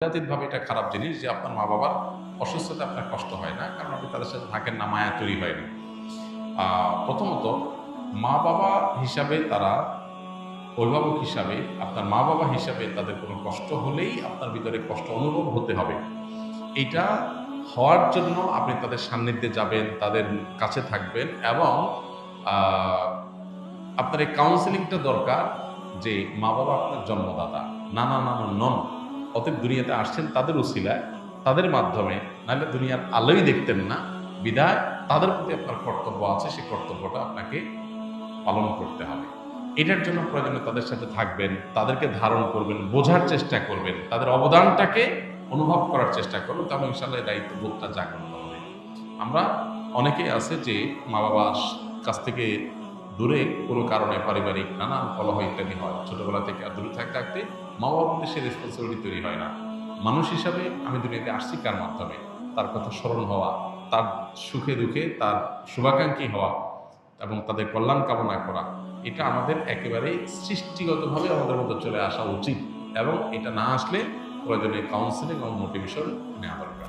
ভাবে এটা খারাপ জিনিস যে আপনার মা বাবার অসুস্থতা আপনার কষ্ট হয় না, কারণ আপনি তাদের সাথে থাকেন না, মায়া তৈরি হয় না। প্রথমত মা বাবা হিসাবে তারা অভিভাবক হিসাবে, আপনার মা বাবা হিসাবে তাদের কোনো কষ্ট হলেই আপনার ভিতরে কষ্ট অনুভব হতে হবে। এটা হওয়ার জন্য আপনি তাদের সান্নিধ্যে যাবেন, তাদের কাছে থাকবেন এবং আপনার এই কাউন্সেলিংটা দরকার যে মা বাবা আপনার জন্মদাতা, নানা নানা নন। অতএব দুনিয়াতে আসছেন তাদের উসিলায়, তাদের মাধ্যমে, নাহলে দুনিয়ার আলোই দেখতেন না। বিদায় তাদের প্রতি আপনার কর্তব্য আছে সেই কর্তব্যটা আপনাকে পালন করতে হবে। এটার জন্য প্রয়োজনে তাদের সাথে থাকবেন, তাদেরকে ধারণ করবেন, বোঝার চেষ্টা করবেন, তাদের অবদানটাকে অনুভব করার চেষ্টা করবেন। তবে ইনশাল্লাহ এই দায়িত্ববোধটা জাগ্রত হবে। আমরা অনেকেই আছে যে মা বাবার কাছ থেকে দূরে কোনো কারণে পারিবারিক নানান কলহ ইত্যাদি হয়। ছোটবেলা থেকে আর দূরে থাকতে থাকতে মা বাবার মধ্যে সে রেসপন্সিবিলিটি তৈরি হয় না। মানুষ হিসাবে আমি দুনিয়াতে আসছি কার মাধ্যমে? তার কথা স্মরণ হওয়া, তার সুখে দুঃখে, তার শুভাকাঙ্ক্ষী হওয়া এবং তাদের কল্যাণ কামনা করা, এটা আমাদের একেবারে সৃষ্টিগতভাবে আমাদের মধ্যে চলে আসা উচিত এবং এটা না আসলে প্রয়োজনে কাউন্সিলিং এবং মোটিভেশন নেওয়া দরকার।